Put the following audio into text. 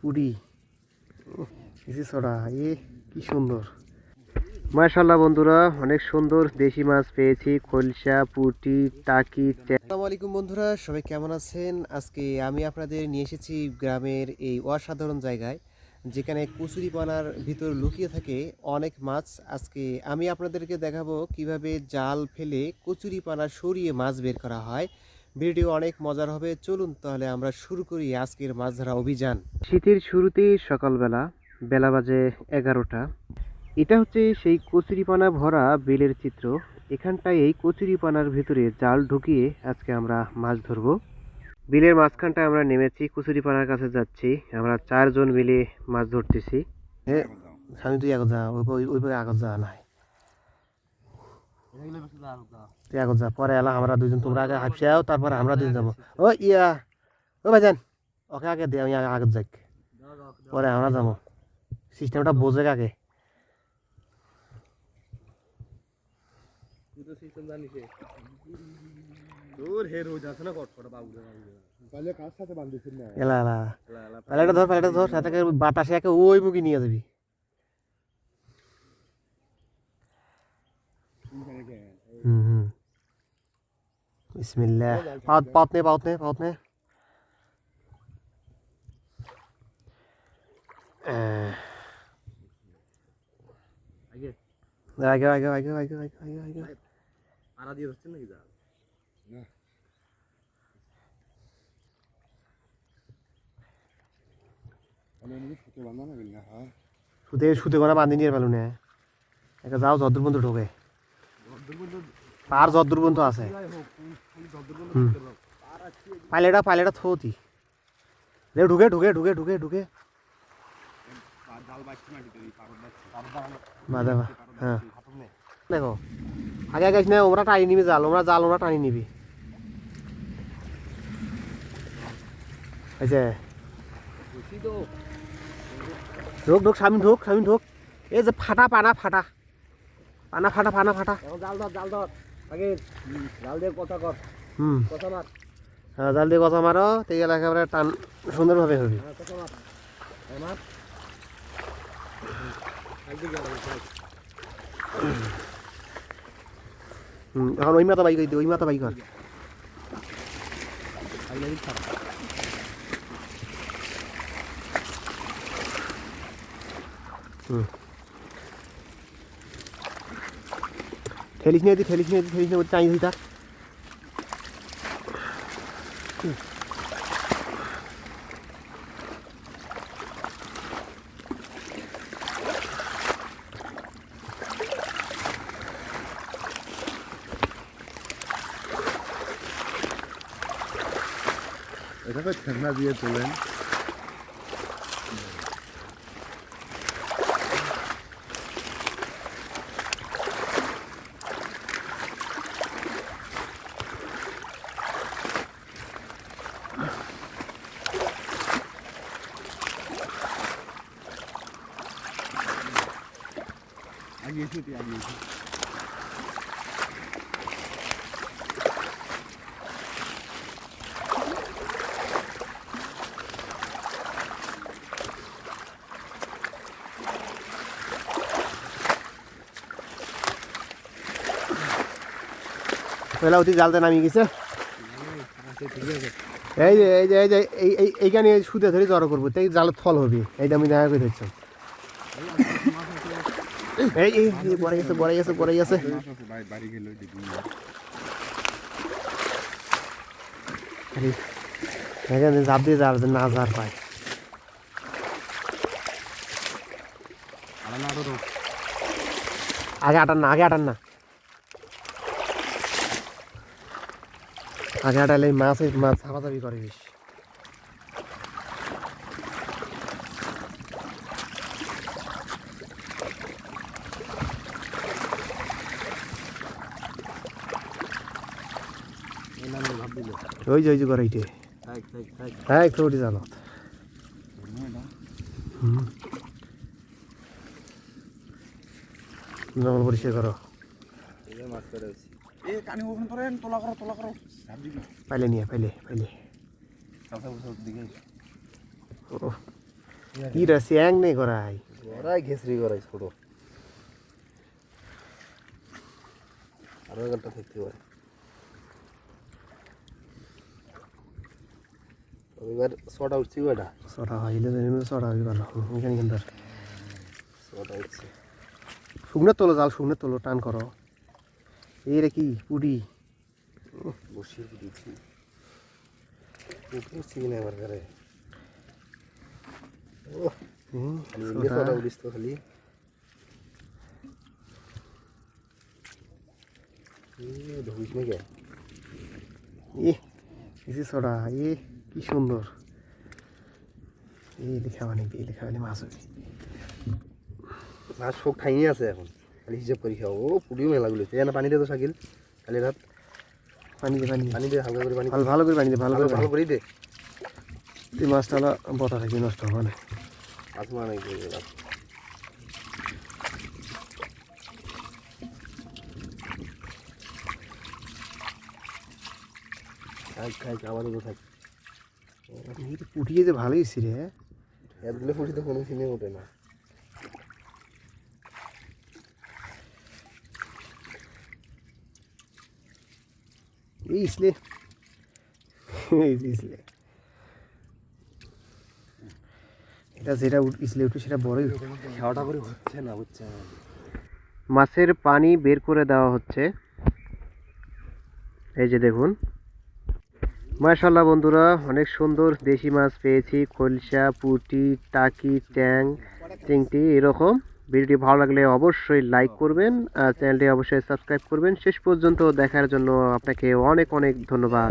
পুরি। ছড়া এ কি সুন্দর। মাশাল্লাহ বন্ধুরা, অনেক সুন্দর দেশি মাছ পেয়েছি, খলসা, পুটি, টাকি আসসালামু আলাইকুম বন্ধুরা, সবাই কেমন আছেন? আজকে আমি আপনাদের নিয়ে এসেছি গ্রামের এই অসাধারণ জায়গায়, যেখানে কচুরিপানার ভিতর লুকিয়ে থাকে অনেক মাছ। আজকে আমি আপনাদেরকে দেখাবো কীভাবে জাল ফেলে কচুরিপানা সরিয়ে মাছ বের করা হয়। ভিডিও অনেক মজার হবে। চলুন তাহলে আমরা শুরু করি আজকের মাছ ধরা অভিযান। শীতের শুরুতেই সকালবেলা বেলা বাজে এগারোটা। এটা হচ্ছে সেই কচুরিপানা ভরা বিলের চিত্র। এখানটায় এই কচুরিপানার ভিতরে জাল ঢুকিয়ে আজকে আমরা মাছ ধরবো। বিলের মাঝখানটায় আমরা নেমেছি কচুরিপানার কাছে যাচ্ছি। আমরা চারজন মিলে মাছ ধরতেছি। হ্যাঁ স্বামী তুই আগত যা ওই ওই- আগত যা নাই। যা পরে এলা আমরা দুজন তোমরা আগে হাফিয়াও তারপরে আমরা দুজন যাব। ও ইয়া ও ভাইজান ওকে আগে দে আমি আগে আগত যাই পরে আমরা যাব। সিস্টেমটা বোঝে আগে তুই তো সিস্টেম জানিস তোর হের बिस्मिल्लाह पात पातने पातने पातने আগে আগে আগে আগে আগে আগে আগে আরা দিয়ে হচ্ছে নাকি দাদা না শুতে শুতে করে বাঁধি নিয়ে পেল না একটা যাও জদ্দুর বন্ধু ঢোকে জদ্দুর বন্ধু যদ্দূর পর্যন্ত আছে। পাইলেটা পাইলেটা থৌতি রে ঢুকে ঢুকে ঢুকে ঢুকে ঢুকে। হ্যাঁ। দেখো, আগে আগে না ওরা টানি নিবি জাল ওরা জাল ওরা টানি নিবি। হয়েছে ঢোক ঢোক, স্বামী ঢোক স্বামী, ঢোক। এই যে ফাটা, পানা ফাটা। পানা ফাটা পানা, ফাটা। জাল ধর জাল ধর আগে জাল দিয়ে কথা কর। হুম। কথা মার। হ্যাঁ জাল দিয়ে কথা মারো তো এই একেবারে টান সুন্দরভাবে হবে। হ্যাঁ কথা মার। আমার এখন ওই মাথা বাই করে ওই মাথা বাই কর। হুম। ठेली छिने ठेली छिने ठेली छिने चाहिँ छ এটা তো ঠেকনা দিয়ে চলেন আগিয়েছি তুই আগিয়েছি পয়লা অতি জালতে নামিয়ে গেছে। এই যে এই যে এই যে, এই এই, এইখানে সুদে ধরে জড়ো করব, তাই জালের ফল হবে, এইটা আমি দেখা করে দিচ্ছি। এই এই গেছে গেছে গেছে। দিয়ে যাবে না যার পায়। আগে আটান না, আগে আটান না। আগে আটালে মাছ মাছ হাফাজাবি করে বেশ। ওই যে ওই যে করাইতে হ্যাঁ একটু উঠে জানো জঙ্গল পরিষ্কার করো। পাইলে নিয়ে পাইলে পাইলে। ইরা স্যাং নেই করাই করাই ঘেসরি করাই ছোট। আরও একটা থাকতে পারে। এবার ছটা উঠছি কয়টা ছটা হইলে ছটা হইলে ভালো এখানে কিন্তু ছটা উঠছে শুকনো তোলো জাল শুকনো তোলো টান করো এই রে কি পুডি বসিয়ে দিয়েছি উঠছি কিনা এবার ঘরে খালি এমনি ছটা। ছটা উঠিস তো খালি ঢুকিস নাকি ই এই ছটা কি সুন্দর এই লেখা মানে এই লেখা মানে মাছ হবে মাছ শোক ঠাইনি আছে এখন খালি হিসাব করি খাও ও পুডিও মেলা গুলো এখানে পানি দে তো সাকিল কালি রাত পানি দে পানি। পানি দে হালকা করে পানি। ভালো ভালো করে পানি দে ভালো ভালো করে ভালো করে দে তুই মাছটা বতা থাকি নষ্ট হবে না মাছ মানে কি? খাই খাই আমাদের কোথায় ভালোই এতগুলো ফুটি তো কোনো সিনে ওঠে না। এই ইসলে ইসলে এটা যেটা উঠ- ইসলে উঠে সেটা বড়ই। খাওয়াটা করে হচ্ছে না হচ্ছে না। মাছের পানি বের করে দেওয়া হচ্ছে। এই যে দেখুন। মাশাল্লাহ বন্ধুরা, অনেক সুন্দর দেশি মাছ পেয়েছি, খলসা, পুটি, টাকি, ট্যাং চিংটি এরকম। ভিডিওটি ভালো লাগলে অবশ্যই লাইক করবেন, আর চ্যানেলটি অবশ্যই সাবস্ক্রাইব করবেন। শেষ পর্যন্ত দেখার জন্য আপনাকে অনেক অনেক ধন্যবাদ।